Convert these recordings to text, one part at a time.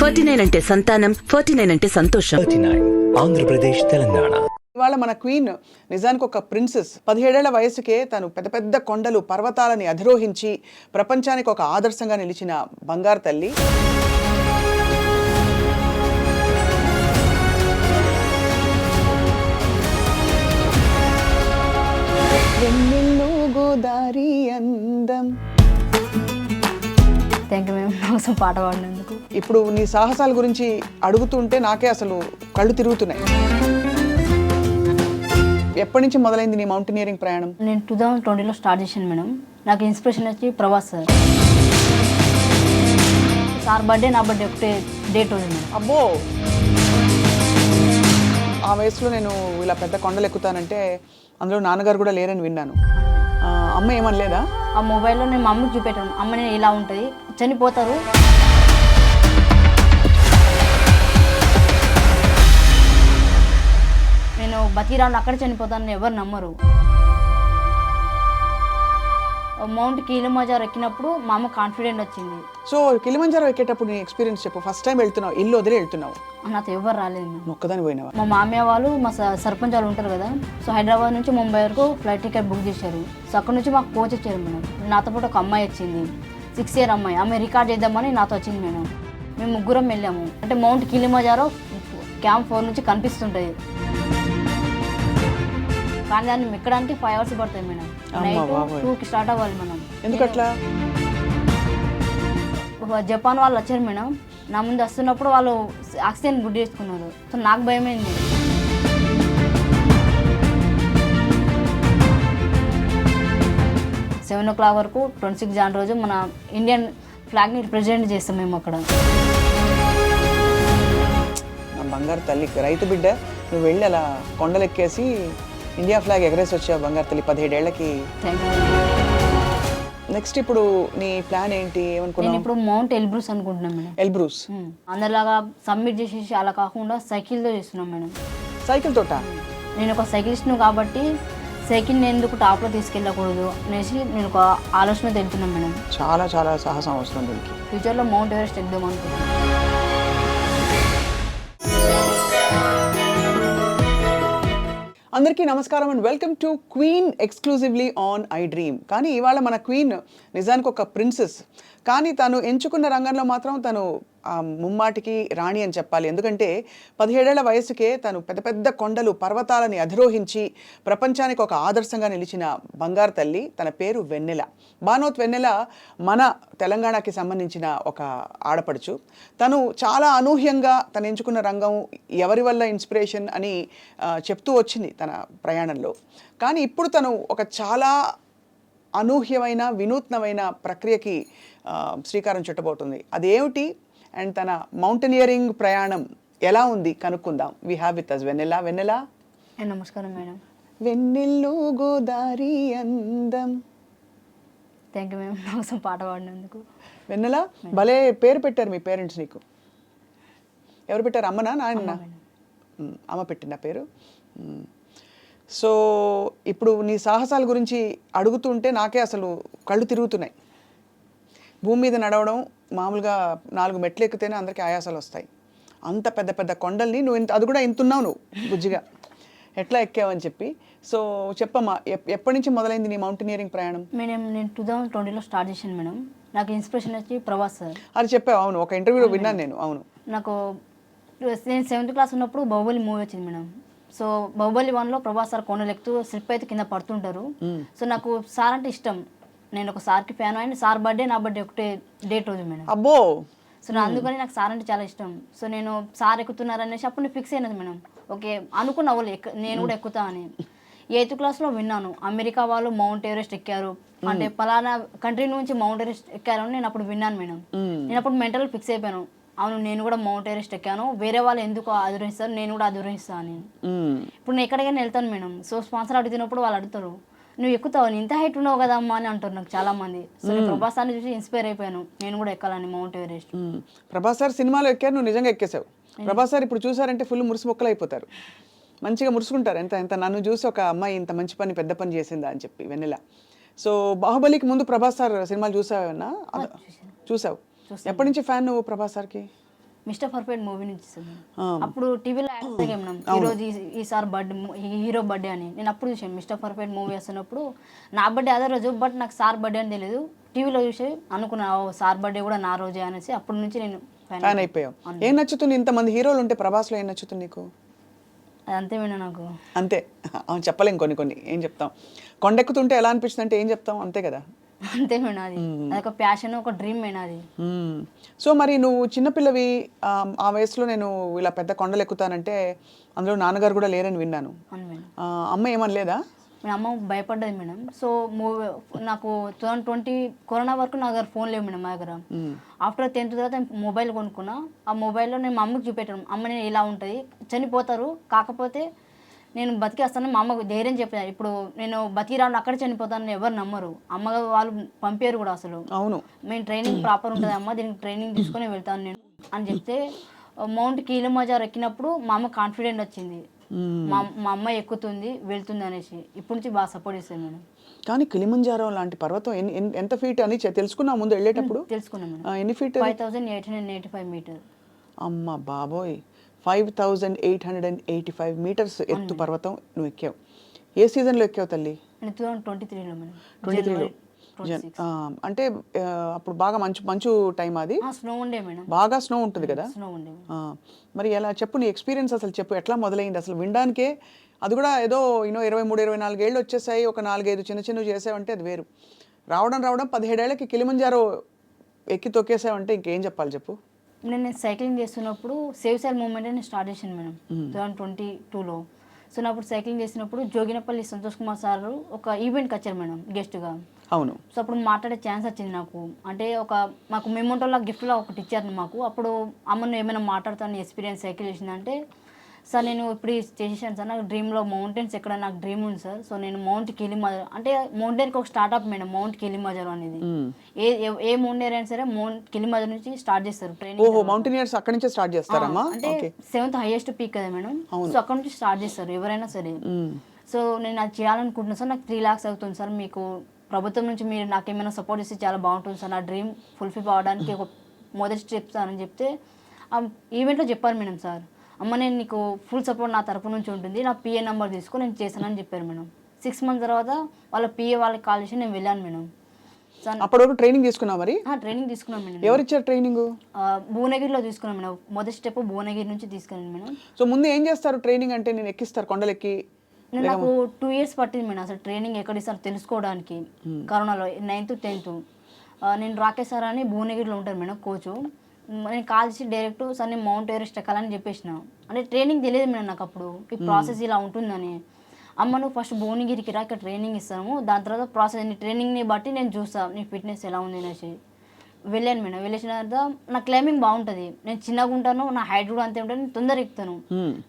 Forty nine అంటే సంతానం forty nine అంటే సంతోషం. ఆంధ్రప్రదేశ్ తెలంగాణ. ఇవాళ మన క్వీన్ నిజానికి ఒక ప్రిన్సెస్. పదిహేడేళ్ళ వయసుకే తను పెద్ద పెద్ద కొండలు పర్వతాలని అధిరోహించి ప్రపంచానికి ఒక ఆదర్శంగా నిలిచిన బంగారు తల్లి. గోదారి అందం. థ్యాంక్ యూ మేము కోసం పాట పాడినందుకు ఇప్పుడు నీ సాహసాల గురించి అడుగుతుంటే నాకే అసలు కళ్ళు తిరుగుతున్నాయి. ఎప్పటి నుంచి మొదలైంది నీ మౌంటైనియరింగ్ ప్రయాణం? నేను టూ థౌజండ్ ట్వంటీలో స్టార్ట్ చేశాను మేడం. నాకు ఇన్స్పిరేషన్ వచ్చి ప్రభాస్ సార్. సార్ బర్త్డే నా బర్త్డే ఒకటే డేట్ ఉంది మేడం. అబ్బో! ఆ వయసులో నేను ఇలా పెద్ద కొండలు ఎక్కుతానంటే అందులో నాన్నగారు కూడా లేరని విన్నాను. అమ్మ ఏమనలేదా? ఆ మొబైల్లో నేను మా అమ్మకి చూపెట్టాను. అమ్మ నేను ఇలా ఉంటుంది చనిపోతారు. బతిరాళ్ళు అక్కడ చనిపోతానని ఎవరు నమ్మరు. మౌంట్ కీలమజార్ ఎక్కినప్పుడు మా అమ్మ కాన్ఫిడెంట్ వచ్చింది. సో కిలిమంజారో ఎక్కేటప్పుడు నీ ఎక్స్పీరియన్స్ చెప్పు. ఫస్ట్ టైం వెళ్తున్నావు ఇల్లు వదిలి వెళ్తున్నావు. నాతో ఎవరు రాలేదు. మేడం మొక్కదాని పోయినావా? మా మామయ్య వాళ్ళు మా సర్పంచ్ వాళ్ళు ఉంటారు కదా సో హైదరాబాద్ నుంచి ముంబై వరకు ఫ్లైట్ టికెట్ బుక్ చేశారు. సో అక్కడ నుంచి మాకు కోచ్ ఇచ్చారు మేడం. నాతో పాటు ఒక అమ్మాయి వచ్చింది. సిక్స్ ఇయర్ అమ్మాయి. ఆమె రికార్డ్ చేద్దామని నాతో వచ్చింది మేడం. మేము ముగ్గురం వెళ్ళాము. అంటే మౌంట్ కిలిమజారో క్యాంప్ ఫోర్ నుంచి కనిపిస్తుంటుంది కానీ దాన్ని ఎక్కడానికి ఫైవ్ అవర్స్ పడతాయి మేడం. నైట్. టూకి స్టార్ట్ అవ్వాలి మనం. ఎందుకట్లా? జపాన్ వాళ్ళు వచ్చారు మేడం. నా ముందు వస్తున్నప్పుడు వాళ్ళు ఆక్సిజన్ గుడ్ చేసుకున్నారు. సో నాకు భయమైంది. సెవెన్ ఓ క్లాక్ వరకు ట్వంటీ సిక్స్ జాన్ రోజు మన ఇండియన్ ఫ్లాగ్ని రిప్రజెంట్ చేస్తాం మేము అక్కడ. బంగారు తల్లి రైతు బిడ్డ నువ్వు వెళ్ళి అలా కొండలు ఎక్కేసి ఇండియా ఫ్లాగ్ ఎగరేసి వచ్చావు బంగారు తల్లి పదిహేడేళ్ళకి. నెక్స్ట్ ఇప్పుడు నీ ప్లాన్ ఏంటి? నేను ఏమనుకున్నావు ఇప్పుడు మౌంట్ ఎల్బ్రూస్ అనుకుంటున్నాను మేడం. ఎల్బ్రూస్ ఉమ్. అందరిలాగా సబ్మిట్ చేసేసి అలా కాకుండా సైకిల్తో చేస్తున్నాం మేడం. సైకిల్ తోట? నేను ఒక సైకిలిస్ట్ను కాబట్టి సైకిల్ని ఎందుకు టాప్లో తీసుకెళ్ళకూడదు అనేసి నేను ఒక ఆలోచన తెలుపుతున్నాను మేడం. చాలా చాలా సాహసం అవసరం దీనికి. ఫ్యూచర్లో మౌంట్ ఎవరెస్ట్ ఎక్కుదాం అనుకుంటున్నాను. అందరికీ నమస్కారం and welcome to queen exclusively on iDream. కానీ ఇవాళ మన క్వీన్ నిజానికి ఒక ప్రిన్సెస్. కానీ తను ఎంచుకున్న రంగంలో మాత్రం తను ఆ, ముమ్మాటికి రాణి అని చెప్పాలి. ఎందుకంటే పదిహేడేళ్ళ వయసుకే తను పెద్ద పెద్ద కొండలు పర్వతాలని అధిరోహించి ప్రపంచానికి ఒక ఆదర్శంగా నిలిచిన బంగారు తల్లి. తన పేరు వెన్నెల. బానోత్ వెన్నెల మన తెలంగాణకి సంబంధించిన ఒక ఆడపడుచు. తను చాలా అనూహ్యంగా తను ఎంచుకున్న రంగం ఎవరి వల్ల ఇన్స్పిరేషన్ అని చెప్తూ వచ్చింది తన ప్రయాణంలో. కానీ ఇప్పుడు తను ఒక చాలా అనూహ్యమైన వినూత్నమైన ప్రక్రియకి శ్రీకారం చుట్టబోతుంది. అదేమిటి? అండ్ తన మౌంటైనియరింగ్ ప్రయాణం ఎలా ఉంది కనుక్కుందాం. We have with us Vennela. Vennela? నమస్కారం మేడం. వెన్నెల్లో గోదారి అందం. థ్యాంక్ యూ మేడం నా కోసం పాట పాడినందుకు. వెన్నెలా? భలే పేరు పెట్టారు మీ పేరెంట్స్ నీకు. ఎవరు పెట్టారు? అమ్మనా? నాయన? అమ్మ పెట్టిన పేరు. సో ఇప్పుడు నీ సాహసాల గురించి అడుగుతుంటే నాకే అసలు కళ్ళు తిరుగుతున్నాయి. భూమి మీద నడవడం మామూలుగా నాలుగు మెట్లు ఎక్కితేనే అందరికీ ఆయాసాలు వస్తాయి. అంత పెద్ద పెద్ద కొండల్ని నువ్వు ఇంత అది కూడా ఇంతున్నావు నువ్వు బుజ్జిగా. ఎట్లా ఎక్కావని చెప్పి. సో చెప్పమ్మా ఎప్- ఎప్పటి నుంచి మొదలైంది నీ మౌంటైనియరింగ్ ప్రయాణం? మేడం నేను టూ థౌజండ్ ట్వంటీలో స్టార్ట్ చేశాను మేడం. నాకు ఇన్స్పిరేషన్ వచ్చి ప్రభాస్ సార్. అది చెప్పావు అవును. ఒక ఇంటర్వ్యూలో విన్నాను నేను అవును. నాకు నేను సెవెంత్ క్లాస్ ఉన్నప్పుడు బాహుబలి మూవీ వచ్చింది మేడం. సో బాహుబలి వన్లో ప్రభాస్ సార్ కొండలు ఎక్కుతూ స్లిప్ అయితే కింద పడుతుంటారు. సో నాకు సార్ అంటే ఇష్టం. నేను ఒక సార్కి ఫ్యాన్ అయిన సార్ బర్త్డే నా బర్త్డే ఒకటే డేట్ రోజు మేడం. అబ్బో! సో నా అందుకని నాకు సార్ అంటే చాలా ఇష్టం. సో నేను సార్ ఎక్కుతున్నారు అనేసి అప్పుడు నేను ఫిక్స్ అయినది మేడం. ఓకే అనుకున్న వాళ్ళు నేను కూడా ఎక్కుతా అని. ఎయిత్ క్లాస్లో విన్నాను. అమెరికా వాళ్ళు మౌంట్ ఎవరెస్ట్ ఎక్కారు. అంటే పలానా కంట్రీ నుంచి మౌంట్ ఎవరెస్ట్ ఎక్కారు అని నేను అప్పుడు విన్నాను మేడం. నేను అప్పుడు మెంటల్ ఫిక్స్ అయిపోయాను. అవును నేను కూడా మౌంట్ ఎవరెస్ట్ ఎక్కాను. వేరే వాళ్ళు ఎందుకు అధిరోహిస్తారు నేను కూడా అధిరోహిస్తాను అని. ఇప్పుడు నేను ఎక్కడికైనా వెళ్తాను మేడం. సో స్పాన్సర్ అడుగుతున్నప్పుడు వాళ్ళు అడుగుతారు. నువ్వు ఎక్కుతావు ఇంత హైట్ ఉన్నావు కదా అమ్మా అని అంటారు నాకు చాలా మంది సో నేను ప్రభాసాన్ని చూసి ఇన్స్పైర్ అయిపోయాను. నేను కూడా ఎక్కాలని మౌంట్ ఎవరెస్ట్. ప్రభాస్ సార్ సినిమాలో ఎక్కారు నువ్వు నిజంగా ఎక్కేసావు ప్రభాస్ సార్ ఇప్పుడు చూసారంటే ఫుల్ మురుసు మొక్కలు అయిపోతారు మంచిగా మురుసుకుంటారు ఎంత ఎంత. నన్ను చూసి ఒక అమ్మాయి ఇంత మంచి పని పెద్ద పని చేసిందా అని చెప్పి వెన్నెల. సో బాహుబలికి ముందు ప్రభాస్ సార్ సినిమాలు చూసావన్నా చూసావు. ఎప్పటి నుంచి ఫ్యాన్ నువ్వు ప్రభాస్ సార్కి? మిస్టర్ పర్ఫెక్ట్ మూవీ నుంచి. అప్పుడు టీవీలో యాడ్ చేసాం మేడం ఈ రోజు ఈ- ఈసారి బర్త్డే హీరో బర్త్డే అని. నేను అప్పుడు చూసాను మిస్టర్ పర్ఫెక్ట్ మూవీ వస్తున్నప్పుడు. నా బర్త్డే అదే రోజు బట్ నాకు సార్ బర్త్డే అని తెలియదు టీవీలో చూసి అనుకున్నా సార్ బర్త్డే కూడా నా రోజే అనేసి అప్పటి నుంచి నేను ఫ్యాన్ అయిపోయావు. ఏం నచ్చుతుంది? ఇంతమంది హీరోలు ఉంటే ప్రభాస్లో ఏం నచ్చుతుంది నీకు? అంతే నాకు. అంతే. చెప్పలేం కొన్ని కొన్ని. ఏం చెప్తాం? కొండెక్కుతుంటే ఎలా అనిపిస్తుంది అంటే ఏం చెప్తాం? అంతే కదా. అంతే మేడం అది అదొక ప్యాషన్ ఒక డ్రీమ్ మేడం అది. సో మరి నువ్వు చిన్నపిల్లవి ఆ, వయసులో నేను ఇలా పెద్ద కొండలు ఎక్కుతానంటే అందులో నాన్నగారు కూడా లేరని విన్నాను. అమ్మ ఏమనలేదా మీ అమ్మ భయపడ్డది మేడం. సో మూవీ నాకు టూ థౌసండ్ ట్వంటీ కరోనా వరకు నా దగ్గర ఫోన్ లేవు మేడం మా దగ్గర. ఆఫ్టర్ టెన్త్ తర్వాత మొబైల్ కొనుక్కున్నా. ఆ మొబైల్లో నేను మా అమ్మకి చూపెట్టాను. అమ్మ నేను ఇలా ఉంటుంది చనిపోతారు కాకపోతే నేను బతికేస్తాను మా అమ్మకు ధైర్యం చెప్పాను. ఇప్పుడు నేను బతికి రాను అక్కడ చనిపోతాను ఎవరు నమ్మరు. అమ్మ వాళ్ళు పంపారు కూడా అసలు. అవును. మేము ట్రైనింగ్ ప్రాపర్ ఉంటుంది అమ్మ దీనికి ట్రైనింగ్ తీసుకొని వెళ్తాను నేను అని చెప్తే మౌంట్ కీలమజార్ ఎక్కినప్పుడు మా అమ్మ కాన్ఫిడెంట్ వచ్చింది. మా మా అమ్మ ఎక్కుతుంది వెళ్తుంది అనేసి. ఇప్పటి నుంచి బాగా సపోర్ట్ చేస్తుంది మేడం కానీ కిలిమంజారో లాంటి పర్వతం ఎంత ఫీట్ అని తెలుసుకున్నావు ముందు వెళ్ళేటప్పుడు? తెలుసుకున్నాం ఎన్ని feet five thousand eight hundred eighty five meter అమ్మ బాబోయ్. Five thousand eight hundred and eighty five meters ఎత్తు పర్వతం నువ్వు ఎక్కావు. ఏ సీజన్లో ఎక్కావు తల్లి? ట్వంటీ త్రీలో ట్వంటీ అంటే అప్పుడు బాగా మంచు మంచు టైం అది? స్నో ఉండే మేడం. బాగా స్నో ఉంటుంది కదా? స్నో ఉండే మరి ఎలా చెప్పు నీ ఎక్స్పీరియన్స్ అసలు చెప్పు ఎట్లా మొదలైంది? అసలు వినడానికే అది కూడా ఏదో యూనో ఇరవై మూడు ఇరవై నాలుగేళ్ళు వచ్చేసాయి ఒక నాలుగైదు చిన్న చిన్నవి చేసావంటే అది వేరు. రావడం రావడం పదిహేడేళ్ళకి కిలిమంజారో ఎక్కి తొక్కేసావంటే ఇంకేం చెప్పాలి చెప్పు? నేను నేను సైక్లింగ్ చేస్తున్నప్పుడు సేవ్ సైల్ మూమెంట్ నేను స్టార్ట్ చేశాను మేడం. టూ థౌసండ్ ట్వంటీ టూలో సో నా అప్పుడు సైక్లింగ్ చేసినప్పుడు జోగినపల్లి సంతోష్ కుమార్ సార్ ఒక ఈవెంట్కి వచ్చారు మేడం గెస్ట్గా అవును. సో అప్పుడు మాట్లాడే ఛాన్స్ వచ్చింది నాకు. అంటే ఒక మాకు మెమోటోలో గిఫ్ట్లో ఒకటి ఇచ్చారు మాకు. అప్పుడు అమ్మను ఏమైనా మాట్లాడతాను ఎక్స్పీరియన్స్ సైకిల్ చేసిందంటే సార్ నేను ఇప్పుడు చేసేసాను సార్ నాకు డ్రీమ్లో మౌంటైన్స్ ఎక్కడ నాకు డ్రీమ్ ఉంది సార్. సో నేను మౌంట్ కిలిమజర్ అంటే మౌంటైన్కి ఒక స్టార్ట్అప్ మేడం మౌంట్ కిలిమజర్ అనేది. ఏ ఏ- ఏ మౌంటైన్ అయినా సరే మౌంట్ కిలిమజర్ నుంచి స్టార్ట్ చేస్తారు ట్రైనింగ్ ఓహో అక్కడి నుంచే స్టార్ట్ చేస్తారమ్మా? అంటే సెవెంత్ హైయెస్ట్ పీక్ కదా మేడం. సో అక్కడ నుంచి స్టార్ట్ చేస్తారు ఎవరైనా సరే. సో నేను అది చేయాలనుకుంటున్నాను సార్ నాకు త్రీ ల్యాక్స్ అవుతుంది సార్. మీకు ప్రభుత్వం నుంచి మీరు నాకు ఏమైనా సపోర్ట్ చేస్తే చాలా బాగుంటుంది సార్. నా డ్రీమ్ ఫుల్ఫిల్ అవ్వడానికి ఒక మొదటి స్టెప్ సార్ అని చెప్తే ఆ ఈవెంట్లో చెప్పారు మేడం సార్. అమ్మ నేను నీకు ఫుల్ సపోర్ట్ నా తరపు నుంచి ఉంటుంది. నా పిఏ నెంబర్ తీసుకో నేను చేశానని చెప్పారు మేడం. సిక్స్ మంత్స్ తర్వాత వాళ్ళ పిఏ వాళ్ళకి కాల్ చేసి నేను వెళ్ళాను మేడం. అప్పటి వరకు ట్రైనింగ్ తీసుకున్నావు మరి? ట్రైనింగ్ తీసుకున్నాను మేడం. ఎవరు ఇచ్చారు ట్రైనింగ్ భువనగిరిలో తీసుకున్నాను మేడం. మొదటి స్టెప్ భువనగిరి నుంచి తీసుకున్నాను మేడం. సో ముందు ఏం చేస్తారు ట్రైనింగ్ అంటే? నేను ఎక్కిస్తారు కొండలెక్కి? నేను నాకు టూ ఇయర్స్ పట్టింది మేడం అసలు ట్రైనింగ్ ఎక్కడ ఇస్తారు తెలుసుకోవడానికి. కరోనాలో నైన్త్ టెన్త్ నేను రాకేష్ సార్ అని భువనగిరిలో ఉంటాను మేడం కోచ్. నేను కాల్ చేసి డైరెక్ట్ సార్ నేను మౌంట్ ఎవరెస్ట్ ఎక్కాలని చెప్పేసిన. అంటే ట్రైనింగ్ తెలియదు మేడం నాకు అప్పుడు. ఈ ప్రాసెస్ ఇలా ఉంటుందని. అమ్మ నువ్వు ఫస్ట్ భువనగిరికి రా ఇక్కడ ట్రైనింగ్ ఇస్తాము. దాని తర్వాత ప్రాసెస్ నీ ట్రైనింగ్ని బట్టి నేను చూస్తాను నీ ఫిట్నెస్ ఎలా ఉంది అనేసి. వెళ్ళాను మేడం. వెళ్ళేసిన తర్వాత నా క్లైంబింగ్ బాగుంటుంది. నేను చిన్నగా ఉంటాను నా హైట్ కూడా అంతే ఉంటుంది నేను తొందరగా ఎక్కుతాను.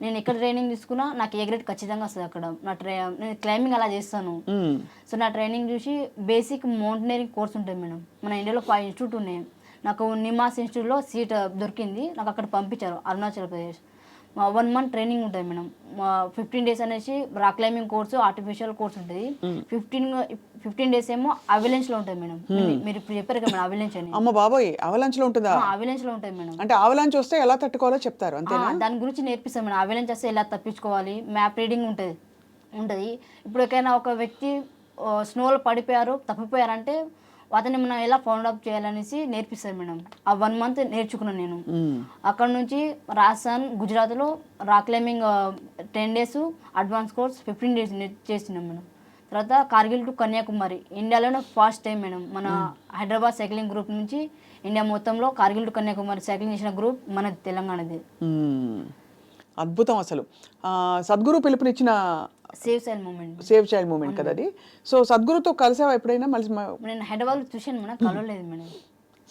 నేను ఎక్కడ ట్రైనింగ్ తీసుకున్నా నాకు ఏ గ్రేడ్ ఖచ్చితంగా వస్తుంది అక్కడ. నా ట్రై నేను క్లైంబింగ్ అలా చేస్తాను. సో నా ట్రైనింగ్ చూసి బేసిక్ మౌంటైనరింగ్ కోర్స్ ఉంటుంది మేడం. మన ఇండియాలో ఫైవ్ ఇన్స్టిట్యూట్ ఉన్నాయి. నాకు నిమాస్ ఇన్స్టిట్యూట్లో సీట్ దొరికింది. నాకు అక్కడ పంపించారు Arunachal Pradesh. One month training ఉంటుంది మేడం. ఫిఫ్టీన్ డేస్ అనేసి rock climbing course artificial course ఉంటుంది. ఫిఫ్టీన్ ఫిఫ్టీన్ డేస్ ఏమో అవెలెన్స్లో ఉంటుంది మేడం. మీరు ఇప్పుడు చెప్పారు కదా మేడం అవెలెన్స్ అని. అమ్మ బాబోయ్ అవలాంచ్లో ఉంటుందా? అవెలెన్స్లో ఉంటుంది మేడం. అంటే అవలాంచ్ వస్తే ఎలా తట్టుకోవాలో చెప్తారు అంతే ఆ, దాని గురించి నేర్పిస్తాం మేడం. అవెలెన్స్ వస్తే ఎలా తప్పించుకోవాలి? మ్యాప్ రీడింగ్ ఉంటుంది ఉంటుంది. ఇప్పుడు ఎక్కడైనా ఒక వ్యక్తి స్నోలో పడిపోయారు తప్పిపోయారంటే అతన్ని మనం ఎలా ఫౌండ్ అప్ చేయాలనేసి నేర్పిస్తారు మేడం. ఆ వన్ మంత్ నేర్చుకున్నాను నేను. అక్కడ నుంచి రాజస్థాన్ గుజరాత్లో రా climbing ten days advance course fifteen days చేసినాం మేడం. తర్వాత కార్గిల్ టు కన్యాకుమారి. ఇండియాలోనే ఫస్ట్ టైం మేడం. మన హైదరాబాద్ సైక్లింగ్ గ్రూప్ నుంచి ఇండియా మొత్తంలో కార్గిల్ టు కన్యాకుమారి సైక్లింగ్ చేసిన గ్రూప్ మన తెలంగాణది. అద్భుతం అసలు. Sadhguru పిలుపునిచ్చిన save soil movement save child movement కదా అది సో సద్గురుతో కలిసావా ఎప్పుడైనా? మళ్ళీ నేను హైదరాబాద్ చూశాను మేడం కలవలేదు మేడం.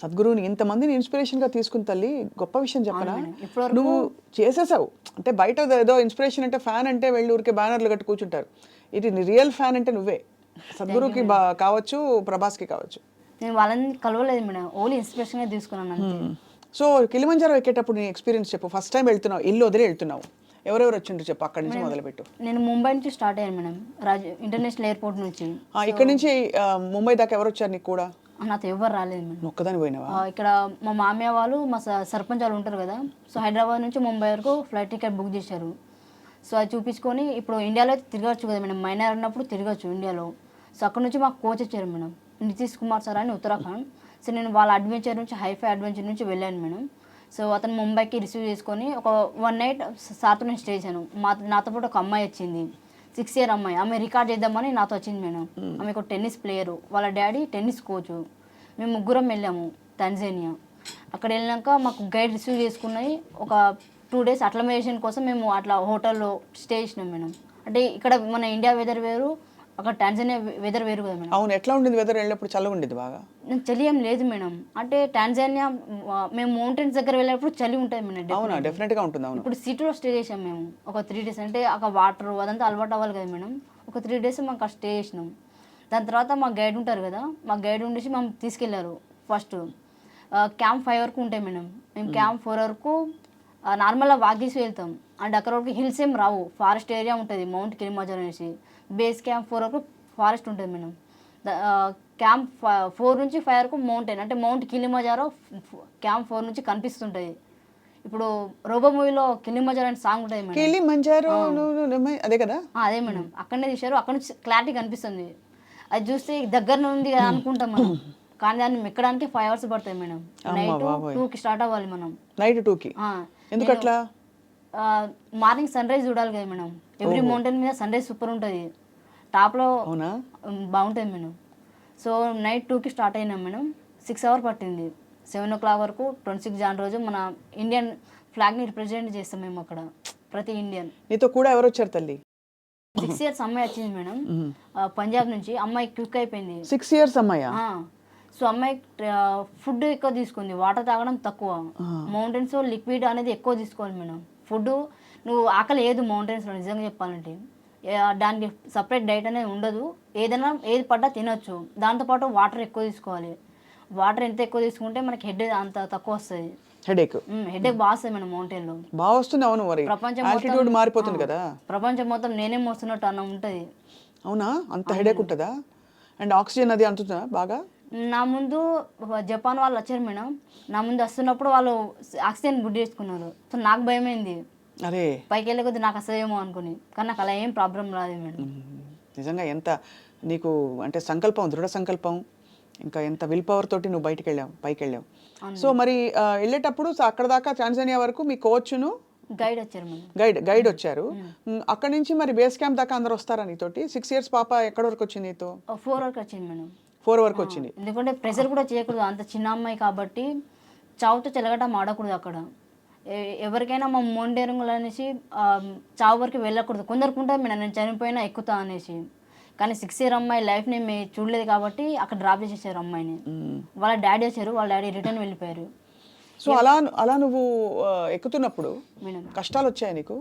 సద్గురువుని ఇంతమందిని ఇన్స్పిరేషన్గా తీసుకుని తల్లి గొప్ప విషయం చెప్పనా? నువ్వు చేసేసావు. అంటే బయట ఏదో ఇన్స్పిరేషన్ అంటే ఫ్యాన్ అంటే వెళ్ళి ఊరికే బ్యానర్లు కట్టి కూర్చుంటారు. ఇది రియల్ ఫ్యాన్ అంటే నువ్వే. సద్గురుకి కావచ్చు ప్రభాస్కి కావచ్చు. నేను వాళ్ళని కలవలేదు మేడం. ఓన్లీ ఇన్స్పిరేషన్గా తీసుకున్నాను సో కిలిమంజారో ఎక్కేటప్పుడు నీ ఎక్స్పీరియన్స్ చెప్పు. ఫస్ట్ టైం వెళ్తున్నావు. ఇల్లు వదిలి వెళ్తున్నావు. ఎవరెవరు వచ్చిండ్రు చెప్పు అక్కడి నుంచి మొదలుపెట్టు. నేను ముంబై నుంచి స్టార్ట్ అయ్యాను మేడం. రాజ్ ఇంటర్నేషనల్ ఎయిర్పోర్ట్ నుంచి. ఇక్కడి నుంచి ముంబై దాకా ఎవరు వచ్చారు నీకు కూడా? నాతో ఎవరు రాలేదు మేడం. ఒక్కదాని పోయినావా? ఇక్కడ మా మామయ్య వాళ్ళు మా సర్పంచ్ వాళ్ళు ఉంటారు కదా. సో హైదరాబాద్ నుంచి ముంబై వరకు ఫ్లైట్ టికెట్ బుక్ చేశారు. సో అది చూపించుకొని ఇప్పుడు ఇండియాలో అయితే తిరగచ్చు కదా మేడం. మైనర్ ఉన్నప్పుడు తిరగచ్చు ఇండియాలో. సో అక్కడ నుంచి మాకు కోచ్ వచ్చారు మేడం. నితీష్ కుమార్ సార్ అని ఉత్తరాఖండ్. సో నేను వాళ్ళ అడ్వెంచర్ నుంచి హైఫై అడ్వెంచర్ నుంచి వెళ్ళాను మేడం. సో అతను ముంబైకి రిసీవ్ చేసుకొని ఒక వన్ నైట్ సార్తో నేను స్టే చేశాను. మా నాతో పాటు ఒక అమ్మాయి వచ్చింది. సిక్స్ ఇయర్ అమ్మాయి. ఆమె రికార్డ్ చేద్దామని నాతో వచ్చింది మేడం. ఆమె ఒక టెన్నిస్ ప్లేయరు వాళ్ళ డాడీ టెన్నిస్ కోచ్ మేము ముగ్గురం వెళ్ళాము తంజానియా అక్కడ వెళ్ళాక మాకు గైడ్ రిసీవ్ చేసుకున్నాయి. ఒక టూ డేస్ అక్లమేషన్ కోసం మేము అట్లా హోటల్లో స్టే చేసినాం మేడం. అంటే ఇక్కడ మన ఇండియా వెదర్ వేరు అక్కడ టాంజానియా వెదర్ వేరు కదా మేడం. అవును ఎట్లా ఉండింది వెదర్ వెళ్ళినప్పుడు చల్లగా ఉండేది బాగా? నాకు చలి ఏం లేదు మేడం. అంటే టాంజానియా ఆ, మేము మౌంటైన్స్ దగ్గర వెళ్ళినప్పుడు చలి ఉంటుంది మేడం అవునా. డెఫినెట్గా ఉంటుంది అవును. ఇప్పుడు సిటీలో స్టే చేసాం మేము ఒక త్రీ డేస్ అంటే అక్కడ వాటర్ అదంతా అలవాటు అవ్వాలి కదా మేడం. ఒక త్రీ డేస్ మేము అక్కడ స్టే చేసినాం. దాని తర్వాత మా గైడ్ ఉంటారు కదా మా గైడ్ ఉండేసి మేము తీసుకెళ్ళారు ఫస్ట్ క్యాంప్ ఫైవ్ వరకు ఉంటాయి మేడం. మేము క్యాంప్ ఫోర్ వరకు నార్మల్గా వాక్ చేసి వెళ్తాం. అండ్ అక్కడ వరకు హిల్స్ ఏం రావు ఫారెస్ట్ ఏరియా ఉంటుంది మౌంట్ కిలిమాజర్ అనేసి. బేస్ క్యాంప్ ఫోర్ వరకు ఫారెస్ట్ ఉంటుంది మేడం. క్యాంప్ ఫోర్ నుంచి ఫైవ్ వరకు మౌంటైన్ అంటే మౌంట్ కిలిమజారో క్యాంప్ ఫోర్ నుంచి కనిపిస్తుంటుంది. ఇప్పుడు రోబో మూవీలో కిలిమజారో అనే సాంగ్ ఉంటుంది మేడం. అదే కదా? అదే మేడం. అక్కడనే తీశారు అక్కడ నుంచి క్లారిటీ కనిపిస్తుంది. అది చూస్తే దగ్గర ఉంది కదా అనుకుంటాం మనం. కానీ దాన్ని ఎక్కడానికి ఫైవ్ అవర్స్ పడతాయి మేడం. నైట్. టూకి స్టార్ట్ అవ్వాలి మనం. నైట్ టూకి? ఆ, ఎందుకు అట్లా? మార్నింగ్ సన్ రైజ్ చూడాలి కదా మేడం. ఎవ్రీ మౌంటైన్ మీద సన్ రైజ్ సూపర్ ఉంటుంది టాప్లో అవునా? బాగుంటుంది మేడం. సో నైట్ టూకి స్టార్ట్ అయినాం మేడం. సిక్స్ అవర్ పట్టింది. సెవెన్ ఓ క్లాక్ వరకు ట్వంటీ సిక్స్ జాన్ రోజు మన ఇండియన్ ఫ్లాగ్ని రిప్రజెంట్ చేస్తాం మేము అక్కడ. ప్రతి ఇండియన్ నీతో కూడా ఎవరు వచ్చారు తల్లి? సిక్స్ ఇయర్స్ అమ్మాయి వచ్చింది మేడం. పంజాబ్ నుంచి. అమ్మాయి క్విక్ అయిపోయింది. సిక్స్ ఇయర్స్ అమ్మాయా? సో అమ్మాయి ఫుడ్ ఎక్కువ తీసుకుంది. వాటర్ తాగడం తక్కువ. మౌంటైన్స్ లిక్విడ్ అనేది ఎక్కువ తీసుకోవాలి మేడం. ఫుడ్ నువ్వు ఆకలి ఏదు మౌంటైన్స్లో నిజంగా చెప్పాలంటే. దానికి సపరేట్ డైట్ అనేది ఉండదు. ఏదైనా ఏది పడ్డా తినొచ్చు. దాంతోపాటు వాటర్ ఎక్కువ తీసుకోవాలి. వాటర్ ఎంత ఎక్కువ తీసుకుంటే మనకి హెడ్ అంత తక్కువ వస్తుంది. హెడేక్ హెడేక్ బాగా వస్తుంది మేడం మౌంటైన్లో బాగా వస్తుంది అవును మరి. ప్రపంచం ఆల్టిట్యూడ్ మారిపోతుంది కదా. ప్రపంచం మొత్తం నేనే మోస్తున్నట్టు అన్న ఉంటుంది. అవునా? అంత హెడేక్ ఉంటుందా? అండ్ ఆక్సిజన్ అది అందుతుందా బాగా? నా ముందు జపాన్ వాళ్ళు వచ్చారు మేడం. నా ముందు వస్తున్నప్పుడు వాళ్ళు ఆక్సిజన్ గుడ్ చేసుకున్నారు సో నాకు భయమైంది. అరే. పైకి వెళ్ళే కొద్ది నాకు అసలేమో అనుకుని. కానీ నాకు అలా ఏం ప్రాబ్లం రాదు మేడం. నిజంగా ఎంత నీకు అంటే సంకల్పం దృఢ సంకల్పం ఇంకా ఎంత విల్ పవర్ తోటి నువ్వు బయటికి వెళ్ళావు పైకి వెళ్ళావు సో మరి వెళ్ళేటప్పుడు అక్కడ దాకా టాంజానియా వరకు మీ కోచ్ను గైడ్ వచ్చారు గైడ్ గైడ్ వచ్చారు. అక్కడి నుంచి మరి బేస్ క్యాంప్ దాకా అందరు వస్తారా నీతోటి? సిక్స్ ఇయర్స్ పాప ఎక్కడి వరకు వచ్చింది నీతో? ఫోర్ వరకు వచ్చింది మేడం. ఫోర్ వరకు వచ్చింది. ఎందుకంటే ప్రెషర్ కూడా చేయకూడదు. అంత చిన్న అమ్మాయి కాబట్టి చావుతో చెలగటం ఆడకూడదు అక్కడ. ఎవరికైనా మా మొండేరుంగులు అనేసి చావు వరకు వెళ్ళకూడదు. కొందరికి ఉంటుంది మేడం నేను చనిపోయినా ఎక్కుతా అనేసి. కానీ సిక్స్ ఇయర్ అమ్మాయి లైఫ్ని మేము చూడలేదు కాబట్టి అక్కడ డ్రాప్ చేసేసారు అమ్మాయిని. వాళ్ళ డాడీ వచ్చారు వాళ్ళ డాడీ రిటర్న్ వెళ్ళిపోయారు. సో అలా అలా నువ్వు ఎక్కుతున్నప్పుడు కష్టాలు వచ్చాయి నీకు?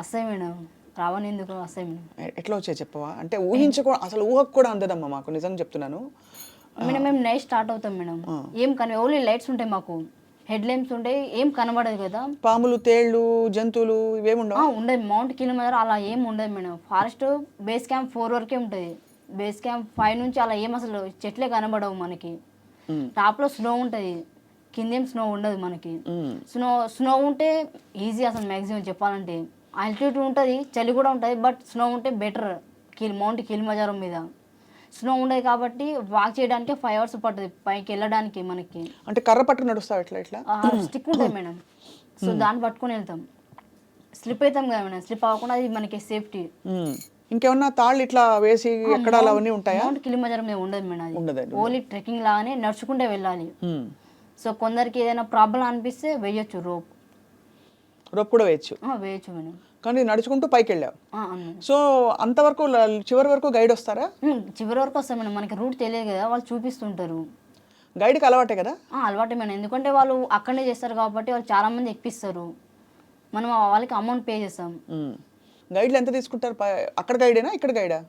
వస్తాయి మేడం. రావని ఎందుకు? వస్తాయి మేడం. ఎట్లా వచ్చాయి చెప్పవా? అంటే ఊహించకూ అసలు ఊహకు కూడా అందదమ్మా మాకు నిజంగా చెప్తున్నాను. మేడం మేము నైట్ స్టార్ట్ అవుతాం మేడం. ఏం కన ఓన్లీ లైట్స్ ఉంటాయి మాకు. హెడ్ లైమ్స్ ఉంటాయి ఏం కనబడదు కదా. పాములు తేళ్ళు జంతువులు ఆ, ఇవేముండవు ఉండదు మౌంట్ కిలోమీటర్ అలా ఏం ఉండదు madam. Forest base camp four వరకే ఉంటుంది బేస్ క్యాంప్ ఫైవ్ నుంచి అలా ఏం అసలు చెట్లే కనబడవు మనకి. టాప్లో స్నో ఉంటుంది. కిందేం స్నో ఉండదు మనకి. స్నో స్నో ఉంటే ఈజీ అసలు మ్యాక్సిమం చెప్పాలంటే. ఆల్టిట్యూడ్ ఉంటుంది చలి కూడా ఉంటుంది బట్ స్నో ఉంటే బెటర్. కిల్ మౌంట్ కిలిమజారం మీద. స్నో ఉండదు కాబట్టి వాక్ చేయడానికి ఫైవ్ అవర్స్ పడుతుంది పైకి వెళ్ళడానికి మనకి. అంటే కర్ర పట్టుకు నడుస్తావు ఎట్లా ఇట్లా? స్టిక్ ఉంటుంది మేడం. సో దాన్ని పట్టుకొని వెళ్తాం. స్లిప్ అవుతాం కదా మేడం స్లిప్ అవ్వకుండా అది మనకి సేఫ్టీ. మ్మ్. ఇంకేమన్నా తాళ్ళు ఇట్లా వేసి ఎక్కడాలు అవన్నీ ఉంటాయా? మౌంట్ కిలిమజారం ఉండదు మేడం ఉండదు, ఓన్లీ ట్రెక్కింగ్ లాగానే నడుచుకుంటే వెళ్ళాలి. మ్మ్. సో కొందరికి ఏదైనా ప్రాబ్లం అనిపిస్తే వేయొచ్చు రోప్. రోప్ కూడా వేయచ్చు? వేయచ్చు మేడం. కానీ నడుచుకుంటూ పైకి వెళ్ళావు సో అంతవరకు చివరి వరకు గైడ్ వస్తారా? చివరి వరకు వస్తాం మేడం. మనకి రూట్ తెలియదు కదా వాళ్ళు చూపిస్తుంటారు. గైడ్కి అలవాటే కదా? అలవాటే మేడం. ఎందుకంటే వాళ్ళు అక్కడనే చేస్తారు కాబట్టి వాళ్ళు చాలా మంది ఎక్కిస్తారు. మనం వాళ్ళకి అమౌంట్ పే చేస్తాం. గైడ్లు ఎంత తీసుకుంటారు? అక్కడ గైడేనా ఇక్కడ గైడా?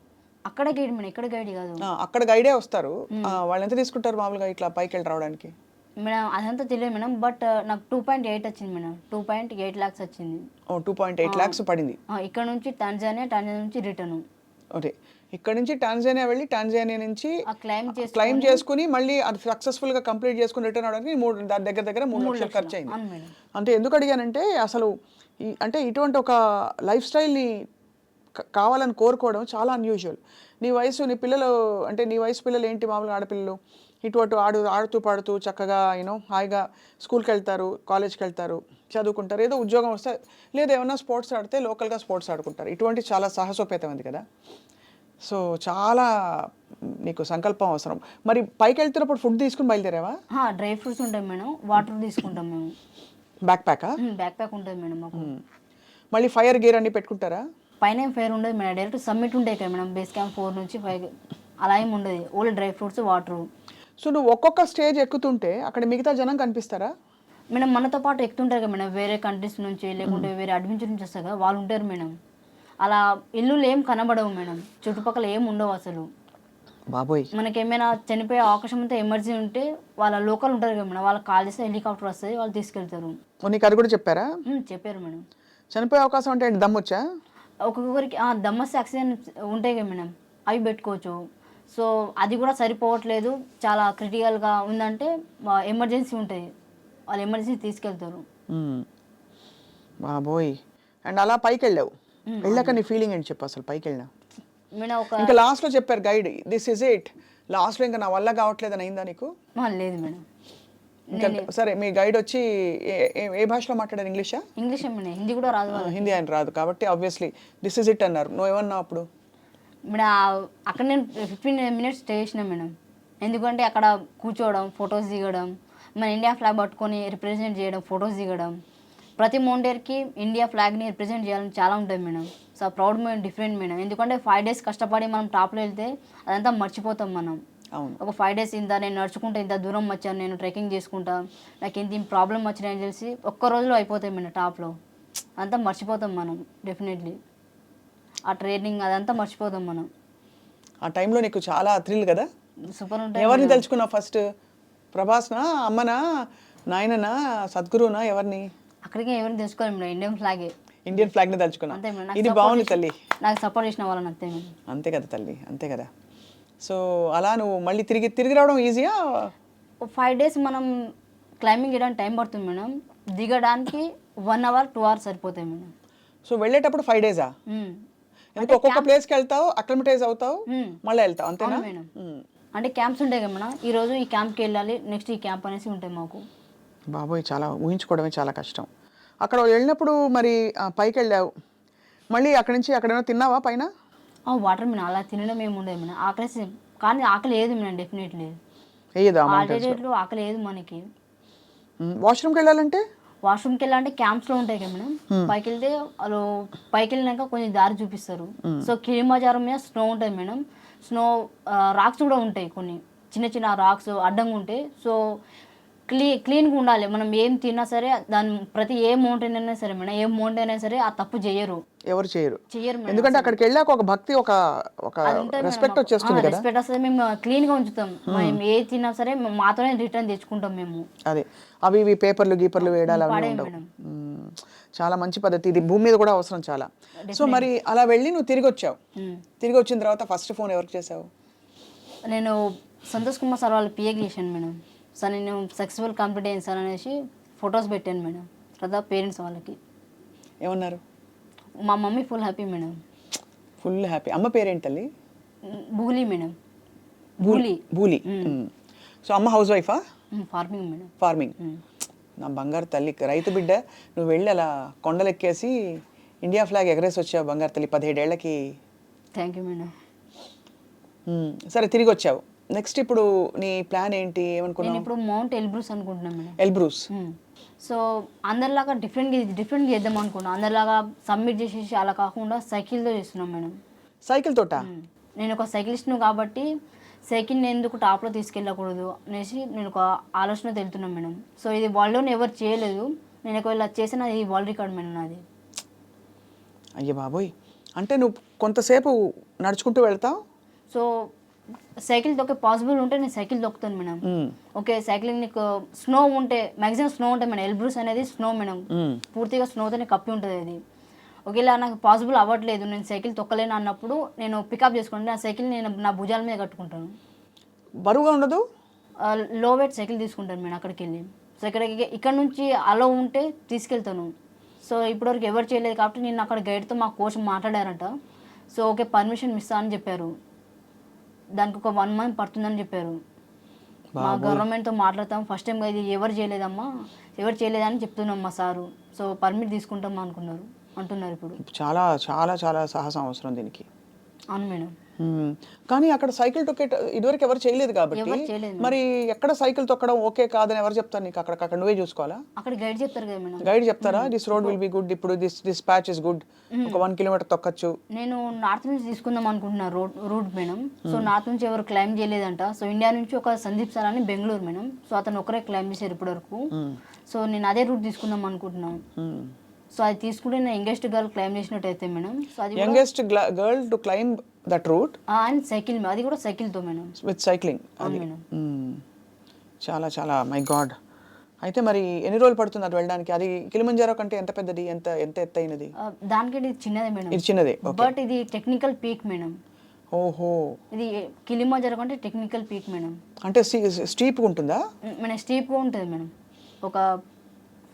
అక్కడ గైడ్ మేడం ఇక్కడ గైడ్ కాదు. అక్కడ గైడే వస్తారు. వాళ్ళు ఎంత తీసుకుంటారు మామూలుగా ఇట్లా పైకి వెళ్ళి రావడానికి? మేడం అదంతా తెలియదు మేడం బట్ నాకు టూ పాయింట్ ఎయిట్ వచ్చింది madam. Two point eight lakhs వచ్చింది. టూ పాయింట్ ఎయిట్ ల్యాక్స్ పడింది. ఇక్కడ నుంచి టాంజానియా టాంజానియా నుంచి రిటర్న్ ఓకే. ఇక్కడ నుంచి టాంజానియా వెళ్ళి టాంజానియా నుంచి క్లైమ్ చేసుకొని క్లైమ్ చేసుకుని మళ్ళీ అది సక్సెస్ఫుల్గా కంప్లీట్ చేసుకుని రిటర్న్ అవడానికి మూడు దాని దగ్గర దగ్గర మూడు లక్షలు ఖర్చు అయింది అంటే ఎందుకు అడిగానంటే అసలు ఈ అంటే ఇటువంటి ఒక లైఫ్ స్టైల్ని కావాలని కోరుకోవడం చాలా అన్యూజువల్ నీ వయసు నీ పిల్లలు అంటే నీ వయసు పిల్లలు ఏంటి మామూలుగా ఆడపిల్లలు? ఇటు అటు ఆడు ఆడుతూ పాడుతూ చక్కగా యూనో హాయిగా స్కూల్కి వెళ్తారు కాలేజ్కి వెళ్తారు చదువుకుంటారు. ఏదో ఉద్యోగం వస్తే లేదా ఏమన్నా స్పోర్ట్స్ ఆడితే లోకల్గా స్పోర్ట్స్ ఆడుకుంటారు. ఇటువంటి చాలా సాహసోపేతమైంది కదా. సో చాలా నీకు సంకల్పం అవసరం. మరి పైకి వెళ్తున్నప్పుడు ఫుడ్ తీసుకుని బయలుదేరావా? డ్రై ఫ్రూట్స్ ఉంటాయి మేడం. వాటర్ తీసుకుంటాం మేము. బ్యాక్ ప్యాకా? బ్యాక్ ప్యాక్ ఉంటుంది మేడం మాకు. మళ్ళీ ఫైర్ గేర్ అన్ని పెట్టుకుంటారా? పైన ఏం ఫేర్ ఉండదు మేడం. డైరెక్ట్ సబ్మిట్ ఉంటాయి కదా మేడం. బేస్ క్యాంప్ ఫోర్ నుంచి ఫైవ్ అలా ఏమి ఉండదు. Only dry fruits water. So నువ్వు ఒక్కొక్క స్టేజ్ ఎక్కుతుంటే అక్కడ మిగతా జనం కనిపిస్తారా? మేడం మనతో పాటు ఎక్కుతుంటారు కదా మేడం. వేరే కంట్రీస్ నుంచి లేకుంటే వేరే అడ్వెంచర్ నుంచి వస్తారు కదా వాళ్ళు ఉంటారు మేడం. అలా ఇల్లులు ఏం కనబడవు మేడం. చుట్టుపక్కల ఏం ఉండవు అసలు. బాబోయ్. మనకి ఏమైనా చనిపోయే అవకాశం ఉంటే ఎమర్జెన్సీ ఉంటే వాళ్ళ లోకల్ ఉంటారు కదా మేడం. వాళ్ళకి కాల్ చేస్తే హెలికాప్టర్ వస్తుంది వాళ్ళు తీసుకెళ్తారు. నీకు అది కూడా చెప్పారా? చెప్పారు మేడం. చనిపోయే అవకాశం అంటే దమ్మొచ్చా ఒక్కొక్కరికి ఆ దమ్మస్ ఆక్సిజన్ ఉంటాయి కదా మేడం. అవి పెట్టుకోవచ్చు. సో అది కూడా సరిపోవట్లేదు. చాలా క్రిటికల్గా ఉందంటే ఎమర్జెన్సీ ఉంటుంది. వాళ్ళు ఎమర్జెన్సీ తీసుకెళ్తారు. బాబోయ్. అండ్ అలా పైకి వెళ్ళావు వెళ్ళాక నీ ఫీలింగ్ ఏంటి చెప్పు అసలు పైకి వెళ్ళినా ఇంకా లాస్ట్లో చెప్పారు గైడ్ దిస్ ఇస్ ఇట్. లాస్ట్లో ఇంకా నా వల్ల కావట్లేదు అని అయిందా నీకు? లేదు మేడం. ఇంకా సరే మీ గైడ్ వచ్చి ఏ- భాషలో మాట్లాడారు? ఇంగ్లీషా? ఇంగ్లీష్ హిందీ కూడా రాదు హిందీ ఆయన రాదు కాబట్టి ఆబ్వియస్లీ దిస్ ఇస్ ఇట్ అన్నారు. నువ్వు ఏమన్నావు అప్పుడు? మేడం అక్కడ నేను ఫిఫ్టీన్ మినిట్స్ స్టే చేసిన మేడం. ఎందుకంటే అక్కడ కూర్చోవడం ఫొటోస్ దిగడం మన ఇండియా ఫ్లాగ్ పట్టుకొని రిప్రజెంట్ చేయడం ఫొటోస్ దిగడం. ప్రతి మౌంటైన్కి ఇండియా ఫ్లాగ్ని రిప్రజెంట్ చేయాలని చాలా ఉంటుంది madam. So proud moment different madam. ఎందుకంటే ఫైవ్ డేస్ కష్టపడి మనం టాప్లో వెళ్తే అదంతా మర్చిపోతాం మనం. అవును. ఒక ఫైవ్ డేస్ ఇంత నేను నడుచుకుంటా ఇంత దూరం వచ్చాను నేను ట్రెక్కింగ్ చేసుకుంటా నాకు ఇంత ప్రాబ్లం వచ్చినాయని తెలిసి ఒక్క రోజులో అయిపోతాయి మన టాప్లో అంతా మర్చిపోతాం మనం డెఫినెట్లీ ఆ ట్రైనింగ్ అదంతా మర్చిపోతాం మనం. ఆ టైంలో నీకు చాలా థ్రిల్ కదా? సూపర్ ఉంటాయి ఎవరిని తెలుసుకున్నావు ఫస్ట్ ప్రభాస్నా అమ్మనా నాయననా సద్గురునా ఎవరిని? అక్కడికి ఎవరిని తెలుసుకోవాలి ఇండియన్ ఫ్లాగే ఇండియన్ ఫ్లాగ్ని తలుచుకున్నా ఇది బాగుంది తల్లి. నాకు సపోర్ట్ చేసిన వాళ్ళని అంతే మేడం అంతే కదా తల్లి అంతే కదా. సో అలా నువ్వు మళ్ళీ తిరిగి తిరిగి రావడం ఈజీయా ఫైవ్ డేస్ మనం క్లైంబింగ్ చేయడానికి టైం పడుతుంది మేడం. దిగడానికి వన్ అవర్ టూ అవర్స్ సరిపోతాయి మేడం. సో వెళ్ళేటప్పుడు ఫైవ్ డేసా ఎందుకు ఒక్కొక్క ప్లేస్కి వెళ్తావు అక్లమటైజ్ అవుతావు మ్మ్. మళ్ళీ వెళ్తావు అంతేనా? మ్మ్. అంటే క్యాంప్స్ ఉంటాయి కదా మేడం. ఈ రోజు ఈ క్యాంప్కి వెళ్ళాలి నెక్స్ట్ ఈ క్యాంప్ అనేసి ఉంటాయి మాకు. బాబోయ్ చాలా ఊహించుకోవడమే చాలా కష్టం. అక్కడ వెళ్ళినప్పుడు మరి పైకి వెళ్ళావు. మళ్ళీ అక్కడి నుంచి అక్కడేమో తిన్నావా పైన? వాటర్ మేడం అలా తినడం ఏమి ఉండదు ఆకలి కానీ ఆకలి లేదు మేడం డెఫినెట్లీ ఆకలి లేదు మనకి. వాష్రూమ్కి వెళ్ళాలంటే? వాష్రూమ్కి వెళ్ళాలంటే క్యాంప్స్లో ఉంటాయి కదా మేడం. పైకి వెళ్తే వాళ్ళు పైకి వెళ్ళినాక కొంచెం దారి చూపిస్తారు. సో కిలిమాజారం మీద స్నో ఉంటుంది మేడం. స్నో రాక్స్ కూడా ఉంటాయి కొన్ని. చిన్న చిన్న రాక్స్ అడ్డంగా ఉంటాయి. సో క్లీ క్లీన్గా ఉండాలి. మనం ఏం తిన్నా సరే దాని ప్రతి ఏ మౌంటైన్ అయినా సరే మేడం ఏ మౌంటైన్ అయినా సరే ఆ తప్పు చేయరు. ఎవరు చేయరు. చెయ్యరు మేడం ఎందుకంటే అక్కడికి వెళ్ళాక ఒక భక్తి ఒక ఒక రెస్పెక్ట్ వచ్చేస్తుంది కదా? రెస్పెక్ట్ వస్తుంది. మేము క్లీన్గా ఉంచుతాం మేము ఏ తిన్నా సరే మాతోనే రిటర్న్ తెచ్చుకుంటాం మేము. అదే. అవి ఇవి పేపర్లు గీపర్లు వేయడాలు అవి ఉండవు. చాలా మంచి పద్ధతి. ఇది భూమి మీద కూడా అవసరం చాలా. సో మరి అలా వెళ్ళి నువ్వు తిరిగి వచ్చావు. తిరిగి వచ్చిన తర్వాత ఫస్ట్ ఫోన్ ఎవరికి చేసావు? నేను సంతోష్ కుమార్ సార్ వాళ్ళు పిఏకి చేశాను మేడం. సార్ నేను సక్సెస్ఫుల్ కంప్లీట్ అయ్యాను సార్ అనేసి ఫొటోస్ పెట్టాను మేడం. తర్వాత పేరెంట్స్ వాళ్ళకి. ఏమన్నారు? మా mummy full happy madam. Full happy అమ్మ పేరేంటి తల్లి? బూలీ మేడం. బూలీ. బూలి. సో అమ్మ హౌస్ వైఫా ఫార్మింగ్ మేడం. ఫార్మింగ్ నా బంగారు తల్లి రైతు బిడ్డ నువ్వు వెళ్ళి అలా కొండలెక్కేసి ఇండియా ఫ్లాగ్ ఎగరేసి వచ్చావు బంగారు తల్లి పదిహేడేళ్ళకి థ్యాంక్ యూ మేడం. సరే తిరిగి వచ్చావు నెక్స్ట్ ఇప్పుడు నీ ప్లాన్ ఏంటి? నేను ఏమనుకున్నావు ఇప్పుడు మౌంట్ ఎల్బ్రూస్ అనుకుంటున్నాను మేడం. ఎల్బ్రూస్. సో అందరిలాగా డిఫరెంట్ డిఫరెంట్ చేద్దాం అనుకున్నాను అందరిలాగా సబ్మిట్ చేసేసి అలా కాకుండా సైకిల్తో చేస్తున్నాం మేడం. సైకిల్ తోట. నేను ఒక సైకిలిస్ట్ను కాబట్టి సైకిల్ని ఎందుకు టాప్లో తీసుకెళ్ళకూడదు అనేసి నేను ఒక ఆలోచన తెలుతున్నాను మేడం. సో ఇది వరల్డ్లోనే ఎవరు చేయలేదు. నేను ఒకవేళ చేసిన ఇది వరల్డ్ రికార్డ్ మేడం నాది. అయ్య బాబోయ్. అంటే నువ్వు కొంతసేపు నడుచుకుంటూ వెళ్తావు? సో సైకిల్ తొక్కే పాసిబుల్ ఉంటే నేను సైకిల్ తొక్కుతాను మేడం. ఓకే సైక్లింగ్ నీకు స్నో ఉంటే మ్యాక్సిమం స్నో ఉంటే మేడం ఎల్బ్రూస్ అనేది స్నో మేడం. పూర్తిగా స్నోతోనే కప్పి ఉంటుంది అది. ఒకవేళ నాకు పాసిబుల్ అవ్వట్లేదు నేను సైకిల్ తొక్కలేను అన్నప్పుడు నేను పికప్ చేసుకుంటే ఆ సైకిల్ నేను నా భుజాల మీద కట్టుకుంటాను. బరువుగా ఉండదు? లో వెయిట్ సైకిల్ తీసుకుంటాను నేను అక్కడికి వెళ్ళి సో ఇక్కడ ఇక్కడ నుంచి అలో ఉంటే తీసుకెళ్తాను. సో ఇప్పటివరకు ఎవరు చేయలేదు కాబట్టి నేను అక్కడ గైడ్తో మా కోచ్ మాట్లాడారంట. సో ఓకే పర్మిషన్ మిస్ అని చెప్పారు. దానికి ఒక వన్ మంత్ పడుతుందని చెప్పారు. మా గవర్నమెంట్తో మాట్లాడతాం. ఫస్ట్ టైం ఇది ఎవరు చేయలేదమ్మా? ఎవరు చేయలేదని చెప్తున్నాం మా సారు. సో పర్మిట్ తీసుకుంటాం అనుకున్నారు. అంటున్నారు ఇప్పుడు. చాలా చాలా చాలా సాహసం అవసరం దీనికి. అవును మేడం. కానీ అక్కడ సైకిల్ తొక్కేట ఇదివరకు ఎవరు చేయలేదు కాబట్టి. మరి ఎక్కడ సైకిల్ తొక్కడం ఓకే కాదని ఎవరు చెప్తారు నీకు? అక్కడ అక్కడ నువ్వే చూసుకోవాలా? అక్కడ గైడ్ చెప్తారు కదా మేడం. గైడ్ చెప్తారా? This road will be good ఇప్పుడు this this patch is good ఒక వన్ కిలోమీటర్ తొక్కచ్చు. నేను నార్త్ నుంచి తీసుకుందాం అనుకుంటున్నా road route madam. So north నుంచి ఎవరు క్లైమ్ చేయలేదంట. సో ఇండియా నుంచి ఒక సందీప్ సార్ అని బెంగళూరు మేడం. సో అతను ఒకరే క్లైమ్ చేశారు ఇప్పటివరకు. సో నేను అదే రూట్ తీసుకుందాం అనుకుంటున్నాను సో అది తీసుకుంటే నేను యంగెస్ట్ గర్ల్ క్లైమ్ చేసినట్టు అయితే మేడం సో అది youngest girl to climb that route and cycle అది కూడా సైకిల్తో మేడం విత్ సైక్లింగ్ మేడం. చాలా చాలా మై గాడ్ అయితే మరి ఎన్ని రోజులు పడుతుంది అది వెళ్ళడానికి? అది కిలిమంజారో కంటే ఎంత పెద్దది? ఎంత ఎంత ఎత్తైనది దానికంటే ఇది చిన్నదే మేడం ఇది చిన్నదే బట్ ఇది టెక్నికల్ పీక్ మేడం ఓహో. ఇది కిలిమంజారో కంటే టెక్నికల్ పీక్ మేడం అంటే స్టీప్ ఉంటుందా? మన స్టీప్గా ఉంటుంది మేడం ఒక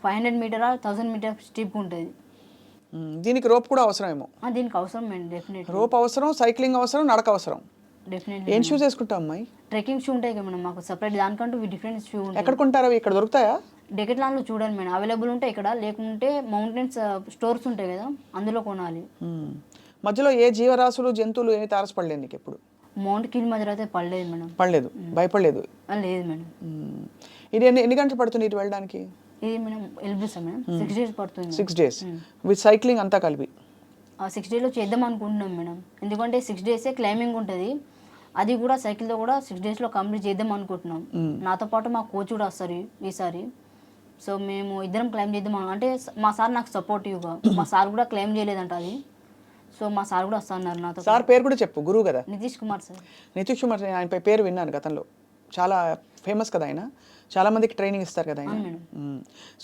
ఫైవ్ హండ్రెడ్ మీటరా థౌసండ్ మీటర్ స్టీప్గా ఉంటుంది. దీనికి రోప్ కూడా అవసరమేమో దీనికి అవసరం మేడం డెఫినెట్ రోప్ అవసరం సైక్లింగ్ అవసరం నడక అవసరం? డెఫినెట్ ఏం షూస్ వేసుకుంటాం అమ్మాయి? ట్రెక్కింగ్ షూ ఉంటాయి కదా మేడం మాకు సపరేట్ దానికంటూ డిఫరెంట్ షూ ఉంటాయి ఎక్కడ కొంటారు అవి? ఇక్కడ దొరుకుతాయా? డెకెట్లాన్లో చూడండి మేడం. అవైలబుల్ ఉంటాయి ఇక్కడ లేకుంటే మౌంటైన్స్ స్టోర్స్ ఉంటాయి కదా అందులో కొనాలి. మధ్యలో ఏ జీవరాశులు జంతువులు ఏమి తారసపడలేదు నీకు ఎప్పుడు? మౌంట్ కిల్ మధ్యలో అయితే పడలేదు మేడం. పడలేదు. భయపడలేదు? లేదు మేడం. ఇది ఎన్ని ఎన్ని గంటలు పడుతుంది ఇటు వెళ్ళడానికి? ఇది మేడం ఎల్బిసా మేడం సిక్స్ డేస్ పడుతుంది సిక్స్ డేస్ విత్ సైక్లింగ్ అంతా కలిపి. సిక్స్ డేలో చేద్దాం అనుకుంటున్నాం మేడం ఎందుకంటే సిక్స్ డేసే క్లైంబింగ్ ఉంటుంది. అది కూడా సైకిల్తో కూడా సిక్స్ డేస్లో కంప్లీట్ చేద్దాం అనుకుంటున్నాం. నాతో పాటు మా కోచ్ కూడా వస్తారు ఈసారి సో మేము ఇద్దరం క్లైమ్ చేద్దాం అంటే మా సార్ నాకు సపోర్టివ్గా మా సార్ కూడా క్లైమ్ చేయలేదంట అది. సో మా సార్ కూడా వస్తా అన్నారు నాతో సార్ పేరు కూడా చెప్పు గురువు కదా. నితీష్ కుమార్ సార్. నితీష్ కుమార్ ఆయన పేరు విన్నాను గతంలో. చాలా ఫేమస్ కదా ఆయన. చాలా మందికి ట్రైనింగ్ ఇస్తారు కదా ఆయన.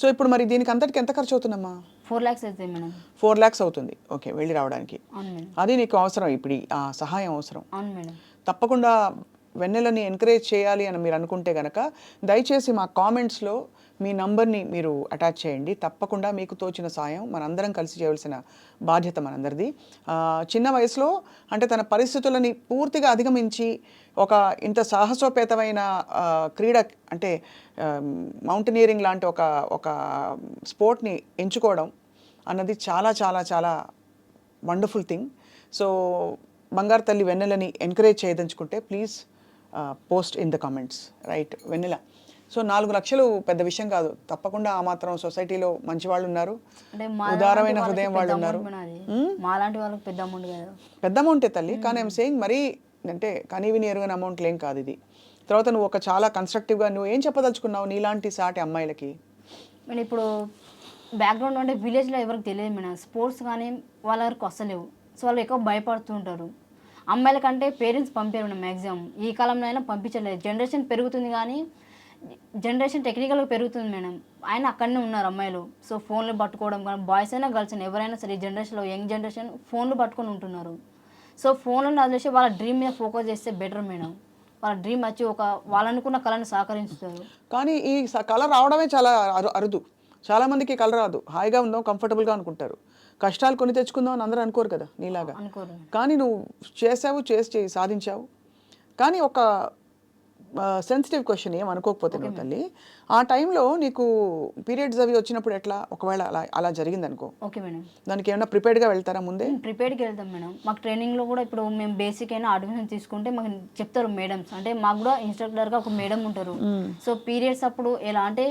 సో ఇప్పుడు మరి దీనికి అంతటికి ఎంత ఖర్చు అవుతుందమ్మా? Four lakhs madam. Four lakhs అవుతుంది. ఓకే వెళ్ళి రావడానికి. అది నీకు అవసరం ఇప్పుడు ఆ సహాయం అవసరం. తప్పకుండా వెన్నెలని ఎంకరేజ్ చేయాలి అని మీరు అనుకుంటే కనుక దయచేసి మా కామెంట్స్లో మీ నంబర్ని మీరు అటాచ్ చేయండి. తప్పకుండా మీకు తోచిన సాయం మనందరం కలిసి చేయవలసిన బాధ్యత మనందరిది. చిన్న వయసులో అంటే తన పరిస్థితులని పూర్తిగా అధిగమించి ఒక ఇంత సాహసోపేతమైన క్రీడ అంటే మౌంటనీరింగ్ లాంటి ఒక ఒక స్పోర్ట్ని ఎంచుకోవడం అన్నది చాలా చాలా చాలా వండర్ఫుల్ థింగ్. సో బంగారు తల్లి వెన్నెలని encourage చేయదలుచుకుంటే please post in the comments. Right Vennela. So నాలుగు లక్షలు పెద్ద విషయం కాదు. తప్పకుండా ఆ మాత్రం సొసైటీలో మంచి వాళ్ళు ఉన్నారు. ఉదారమైన హృదయం వాళ్ళు ఉన్నారు. వాళ్ళకి పెద్ద అమౌంట్ కదా. పెద్ద అమౌంటే తల్లి. కానీ ఐమ్ సేయింగ్ మరీ అంటే కనీవిని ఎరుగని అమౌంట్లు ఏం కాదు ఇది. తర్వాత నువ్వు ఒక చాలా కన్స్ట్రక్టివ్గా నువ్వు ఏం చెప్పదలుచుకున్నావు నీలాంటి సాటి అమ్మాయిలకి? మేడం ఇప్పుడు బ్యాక్గ్రౌండ్ అంటే విలేజ్లో ఎవరికి తెలియదు మేడం. స్పోర్ట్స్ కానీ వాళ్ళ వరకు వస్తలేవు సో వాళ్ళు ఎక్కువ భయపడుతూ ఉంటారు. అమ్మాయిల కంటే పేరెంట్స్ పంపారు మేడం మ్యాక్సిమం ఈ కాలంలో అయినా పంపించలేదు. జనరేషన్ పెరుగుతుంది కానీ జనరేషన్ టెక్నికల్గా పెరుగుతుంది మేడం. ఆయన అక్కడనే ఉన్నారు అమ్మాయిలు. సో ఫోన్లు పట్టుకోవడం కానీ బాయ్స్ అయినా గర్ల్స్ అయినా ఎవరైనా సరే జనరేషన్లో యంగ్ జనరేషన్ ఫోన్లు పట్టుకొని ఉంటున్నారు. సో ఫోన్లను వదిలేసి వాళ్ళ డ్రీమ్ మీద ఫోకస్ చేస్తే బెటర్ మేడం. వాళ్ళ డ్రీమ్ వచ్చి ఒక వాళ్ళనుకున్న కళను సహకరిస్తారు కానీ ఈ కళ రావడమే చాలా అరు అరుదు. చాలా మందికి కళ రాదు. హాయిగా ఉందాం కంఫర్టబుల్గా అనుకుంటారు. కష్టాలు కొని తెచ్చుకుందాం అని అందరూ అనుకోరు కదా నీలాగా. అనుకోరు కానీ నువ్వు చేసావు చేసి చేయి సాధించావు. కానీ ఒక సెన్సిటివ్ క్వశ్చన్ ఏం అనుకోకపోతే నువ్వు తల్లి ఆ టైంలో నీకు పీరియడ్స్ అవి వచ్చినప్పుడు ఎట్లా? ఒకవేళ అలా అలా జరిగింది అనుకో ఓకే మేడం. దానికి ఏమైనా ప్రిపేర్డ్గా వెళ్తారా ముందే? ప్రిపేర్డ్కి వెళ్తాం మేడం. మాకు ట్రైనింగ్లో కూడా ఇప్పుడు మేము బేసిక్ అయినా అడ్మిషన్ తీసుకుంటే మాకు చెప్తారు మేడమ్స్ అంటే మాకు కూడా ఇన్స్ట్రక్టర్గా ఒక మేడం ఉంటారు. సో పీరియడ్స్ అప్పుడు ఎలా అంటే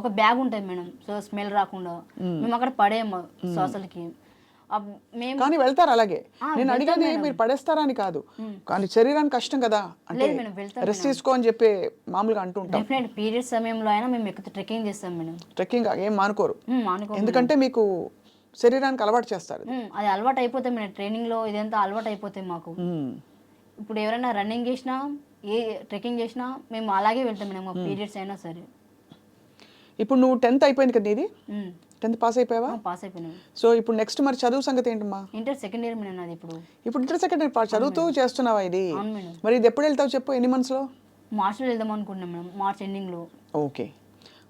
ఒక బ్యాగ్ ఉంటుంది మేడం. సో స్మెల్ రాకుండా. మేము. అక్కడ పడేయము అసలుకి మేము కానీ వెళ్తారు అలాగే. నేను అడిగేది. మీరు పడేస్తారా అని కాదు కానీ శరీరానికి కష్టం కదా. అంటే రెస్ట్ తీసుకో అని చెప్పి మామూలుగా అంటూ ఉంటాం డెఫినెట్ పీరియడ్స్ సమయంలో అయినా మేము ఎక్కువ ట్రెక్కింగ్ చేస్తాం మేడం. ట్రెక్కింగ్ ఏం మానుకోరు. ఎందుకంటే మీకు శరీరానికి అలవాటు చేస్తారు. అది అలవాటు అయిపోతాయి మేడం ట్రైనింగ్లో ఇదంతా అలవాటు అయిపోతాయి మాకు. ఇప్పుడు ఎవరైనా రన్నింగ్ చేసినా ఏ ట్రెక్కింగ్ చేసినా మేము అలాగే వెళ్తాం మేడం మా పీరియడ్స్ అయినా సరే. ఇప్పుడు నువ్వు టెన్త్ అయిపోయింది కదా ఉమ్. టెన్త్ పాస్ అయిపోయావా? పాస్ అయిపోయినాను సో ఇప్పుడు నెక్స్ట్ మరి చదువు సంగతి ఏంటమ్మా? ఇంటర్ సెకండ్ ఇయర్ మేడం నాది ఇప్పుడు. ఇప్పుడు ఇంటర్ సెకండ్ చదువుతూ చేస్తున్నావా ఇది. మరి ఇది ఎప్పుడు వెళ్తావు చెప్పు? ఎన్ని మంత్స్లో మార్చ్లో వెళ్దాం అనుకుంటున్నాం మేడం. మార్చ్ ఎండింగ్లో ఓకే.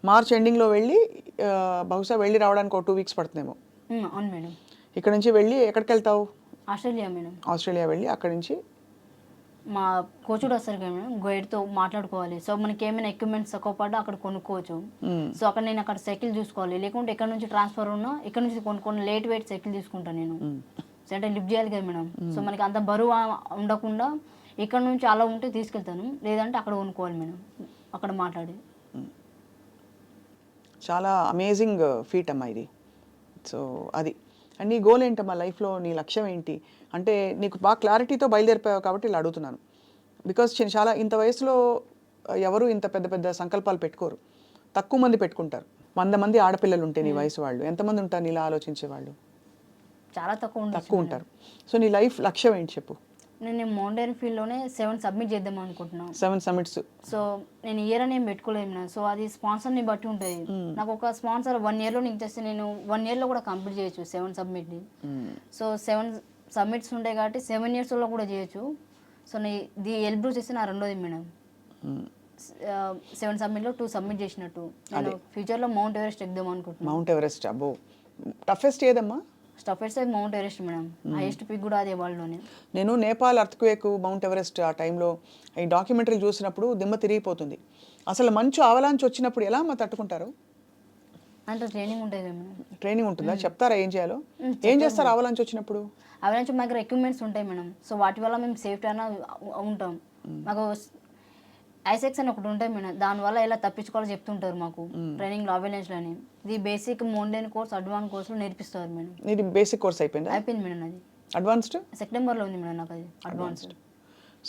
మార్చ్ ఎండింగ్లో వెళ్ళి బహుశా వెళ్ళి రావడానికి ఒక టూ వీక్స్ పడుతుందేమో. అవును మేడం. ఇక్కడ నుంచి వెళ్ళి ఎక్కడికి వెళ్తావు? Australia madam. ఆస్ట్రేలియా వెళ్ళి అక్కడి నుంచి మా కోచ్ కూడా వస్తారు కదా మేడం గైడ్తో మాట్లాడుకోవాలి. సో మనకి ఏమైనా ఎక్విప్మెంట్స్ తక్కువ పడ్డా అక్కడ కొనుక్కోవచ్చు. సో అక్కడ నేను అక్కడ సైకిల్ చూసుకోవాలి. లేకుంటే ఇక్కడ నుంచి ట్రాన్స్ఫర్ ఉన్నా ఇక్కడ నుంచి కొనుక్కొని లేట్ వెయిట్ సైకిల్ తీసుకుంటాను నేను. సో అంటే లిఫ్ట్ చేయాలి కదా మేడం. సో మనకి అంత బరువు ఉండకుండా ఇక్కడ నుంచి అలా ఉంటే తీసుకెళ్తాను. లేదంటే అక్కడ కొనుక్కోవాలి మేడం. అక్కడ మాట్లాడి. చాలా అమేజింగ్ ఫీట్ అమ్మా ఇది. సో అది. అండ్ నీ గోల్ ఏంటమ్మా? లైఫ్లో నీ లక్ష్యం ఏంటి? అంటే నీకు బాగా క్లారిటీతో బయలుదేరిపోయావు కాబట్టి ఇలా అడుగుతున్నాను. బికాస్ చాలా ఇంత వయసులో ఎవరు ఇంత పెద్ద పెద్ద సంకల్పాలు పెట్టుకోరు. తక్కువ మంది పెట్టుకుంటారు. వంద మంది ఆడపిల్లలు ఉంటే నీ వయసు వాళ్ళు. ఎంతమంది ఉంటారు నీలా ఆలోచించే వాళ్ళు? చాలా తక్కువ తక్కువ ఉంటారు. సో నీ లైఫ్ లక్ష్యం ఏంటి చెప్పు? నేను మౌంటైన్ ఫీల్డ్లోనే సెవెన్ సబ్మిట్ చేద్దాం అనుకుంటున్నాను సెవెన్ సమిట్స్ సో నేను ఇయర్ అని ఏం పెట్టుకోలేము సో అది స్పాన్సర్ని బట్టి ఉంటుంది. నాకు ఒక స్పాన్సర్ వన్ ఇయర్లో నీకు చేస్తే నేను వన్ ఇయర్లో కూడా కంప్లీట్ చేయొచ్చు సెవెన్ సబ్మిట్ని. సో సెవెన్ సబ్మిట్స్ ఉంటాయి కాబట్టి సెవెన్ ఇయర్స్లో కూడా చేయొచ్చు. సో నీ ది ఎల్బ్రూ చేస్తే నా రెండోది మేడం. సెవెన్ సబ్మిట్లో టూ సబ్మిట్ చేసినట్టు. నేను ఫ్యూచర్లో మౌంట్ ఎవరెస్ట్ ఎక్కుదాం అనుకుంటున్నాను మౌంట్ ఎవరెస్ట్ అబ్బో. టఫెస్ట్ ఏదమ్మా? స్టఫెట్స్ అయితే mount Everest madam. Highest peak కూడా అదే వరల్డ్లోనే. నేను నేపాల్ అర్త్క్వేక్ మౌంట్ ఎవరెస్ట్ ఆ టైంలో ఈ డాక్యుమెంటరీలు చూసినప్పుడు దిమ్మ తిరిగిపోతుంది. అసలు మంచు అవలాంచి వచ్చినప్పుడు ఎలా మా తట్టుకుంటారు? అంటే ట్రైనింగ్ ఉంటుంది మేడం ట్రైనింగ్ ఉంటుందా? చెప్తారా ఏం చేయాలో? ఏం చేస్తారు అవలాంచి వచ్చినప్పుడు? అవి నుంచి మా దగ్గర ఎక్విప్మెంట్స్ ఉంటాయి మేడం. సో వాటి వల్ల మేము సేఫ్టీ అయినా ఉంటాం. మాకు ఐసెక్స్ అని ఒకటి ఉంటాయి మేడం. దానివల్ల ఎలా తప్పించుకోవాలో చెప్తుంటారు మాకు. ట్రైనింగ్ అవేర్నెస్ అని ఇది బేసిక్ మౌంటైన్ కోర్స్ అడ్వాన్స్ కోర్సులు నేర్పిస్తారు మేడం. ఇది బేసిక్ కోర్స్ అయిపోయిందా? అయిపోయింది మేడం అది. అడ్వాన్స్డ్ సెప్టెంబర్లో ఉంది మేడం నాకు అది. అడ్వాన్స్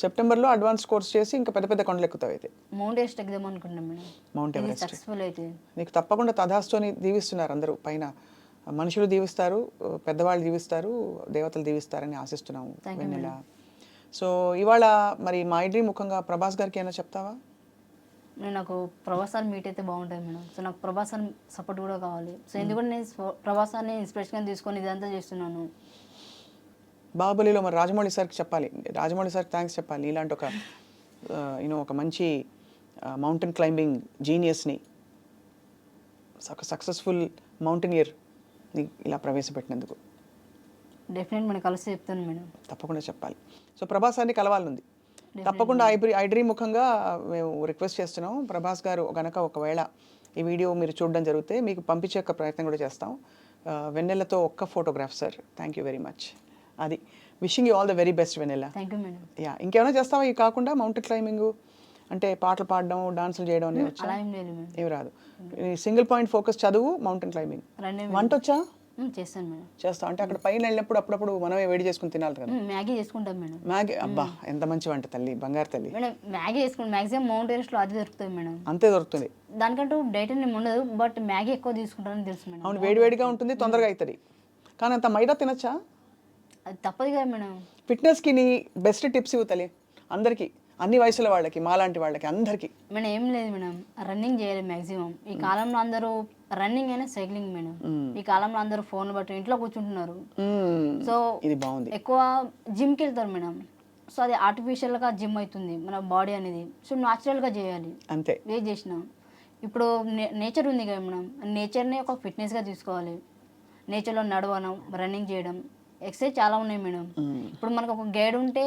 సెప్టెంబర్లో అడ్వాన్స్ కోర్స్ చేసి ఇంకా పెద్ద పెద్ద కొండలు ఎక్కుతావు అయితే. మౌంట్ ఎవరెస్ట్ ఎగ్దాం అనుకుంటున్నాం మేడం. Mount Everest? సక్సెస్ఫుల్ అయితే. నీకు తప్పకుండా తథాస్తోని దీవిస్తున్నారు అందరూ. పైన మనుషులు దీవిస్తారు పెద్దవాళ్ళు దీవిస్తారు దేవతలు దీవిస్తారని ఆశిస్తున్నాము వెన్నెల. సో ఇవాళ మరి మా ఐడ్రీ ముఖంగా ప్రభాస్ గారికి ఏమైనా చెప్తావా? నేను నాకు ప్రభాసాన్ని మీట్ అయితే బాగుంటుంది మేడం. సో నాకు ప్రభాసాన్ని సపోర్ట్ కూడా కావాలి. సో ఎందుకంటే నేను ప్రభాసాన్ని ఇన్స్పిరేషన్గా తీసుకొని ఇదంతా చేస్తున్నాను. బాహుబలిలో మరి రాజమౌళి సార్కి చెప్పాలి. రాజమౌళి సార్కి థ్యాంక్స్ చెప్పాలి. ఇలాంటి ఒక యూనో ఒక మంచి మౌంటైన్ క్లైంబింగ్ జీనియస్ని ఒక సక్సెస్ఫుల్ మౌంటైనియర్ ఇలా ప్రవేశపెట్టినందుకు. డెఫినెట్ మనం కలిసి చెప్తాను మేడం. తప్పకుండా చెప్పాలి. సో ప్రభాస్ గారిని కలవాలనుంది. తప్పకుండా ఐబ్రీ ఐడ్రీ ముఖంగా మేము రిక్వెస్ట్ చేస్తున్నాం. ప్రభాస్ గారు గనక ఒకవేళ ఈ వీడియో మీరు చూడడం జరిగితే మీకు పంపించే ప్రయత్నం కూడా చేస్తాం. వెన్నెలతో ఒక్క photograph sir. Thank you very much అది. Wishing you all the very best thank you ఇంకేమైనా చేస్తావా? ఇవి కాకుండా మౌంటైన్ క్లైంబింగ్ అంటే పాటలు పాడడం డాన్సులు చేయడం అనేది మేడం ఏమి రాదు. సింగిల్ పాయింట్ ఫోకస్ చదువు మౌంటైన్ క్లైంబింగ్ వంట వచ్చా? మ్మ్, చేస్తాను మేడం చేస్తాం అంటే అక్కడ పైన వెళ్ళినప్పుడు అప్పుడప్పుడు మనమే వేడి చేసుకుని తినాలి కదా. మ్మ్, మ్యాగీ చేసుకుంటాం మేడం మ్యాగీ? అబ్బా ఎంత మంచి వంట తల్లి బంగారు తల్లి. మేడం మ్యాగీ చేసుకుంటాం మ్యాక్సిమం మౌంట్ ఎవరెస్ట్లో అది దొరుకుతుంది మేడం అంతే దొరుకుతుంది. దానికంటూ డైట్ ఏం ఉండదు బట్ మ్యాగీ ఎక్కువ తీసుకుంటానని తెలుసు మేడం అవును వేడివేడిగా ఉంటుంది తొందరగా అవుతుంది కానీ అంత మైదా తినచ్చా? అది తప్పదు కదా మేడం. ఫిట్నెస్కి నీ బెస్ట్ టిప్స్ ఇవ్వు తల్లి. అందరికీ అన్ని వయసుల వాళ్ళకి మాలాంటి వాళ్ళకి అందరికీ. మేడం ఏం లేదు మేడం. రన్నింగ్ చేయాలి మ్యాక్సిమం ఈ కాలంలో అందరూ రన్నింగ్ అయినా సైక్లింగ్ మేడం. ఈ కాలంలో అందరూ ఫోన్ బట్టి ఇంట్లో కూర్చుంటున్నారు. సో ఇది బాగుంది. ఎక్కువ జిమ్కి వెళ్తారు మేడం. సో అది ఆర్టిఫిషియల్గా జిమ్ అవుతుంది మన బాడీ అనేది. సో న్యాచురల్గా చేయాలి. అంతే. వే చేసిన. ఇప్పుడు నేచర్ ఉంది కదా మేడం. నేచర్ని ఒక ఫిట్నెస్గా తీసుకోవాలి. నేచర్లో నడవడం రన్నింగ్ చేయడం. ఎక్సర్సైజ్ చాలా ఉన్నాయి మేడం. ఇప్పుడు మనకు ఒక గైడ్ ఉంటే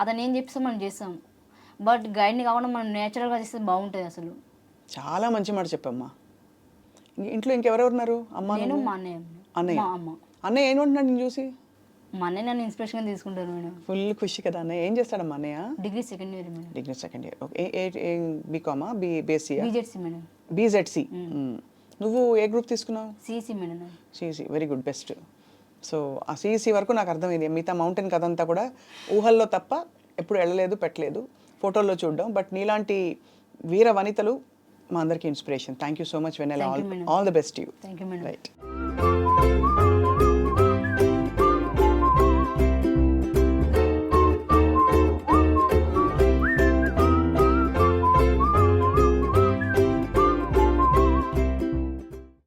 అతను ఏం చెప్తే మనం చేస్తాం. బట్ గైడ్ని కాకుండా మనం నేచురల్గా చేస్తే బాగుంటుంది అసలు. చాలా మంచి మాట చెప్పమ్మా. ఇంట్లో ఇంకెవరెవరు ఉన్నారు? అమ్మ నేను? మా అన్నయ్య అన్నయ్య? అమ్మ. అన్నయ్య ఏమంటున్నాడు నేను చూసి? మా అన్నయ్య నన్ను ఇన్స్పిరేషన్గా తీసుకుంటారు మేడం. ఫుల్ ఖుషి కదా అన్నయ్య. ఏం చేస్తాడమ్మా అన్నయ్య? Degree second year madam. Degree second year okay ఏ బీకామా బీ బేసియా బీజెడ్సీ మేడం. బీజెడ్సి నువ్వు ఏ గ్రూప్ తీసుకున్నావు? CC madam. CEC very good best so ఆ సిఈసి వరకు నాకు అర్థమైంది. మిగతా మౌంటైన్ కథ అంతా కూడా ఊహల్లో తప్ప ఎప్పుడు వెళ్ళలేదు పెట్టలేదు. ఫోటోల్లో చూడడం. బట్ నీలాంటి వీర వనితలు మా అందరికీ inspiration. Thank you so much when all. All the best you thank you madam right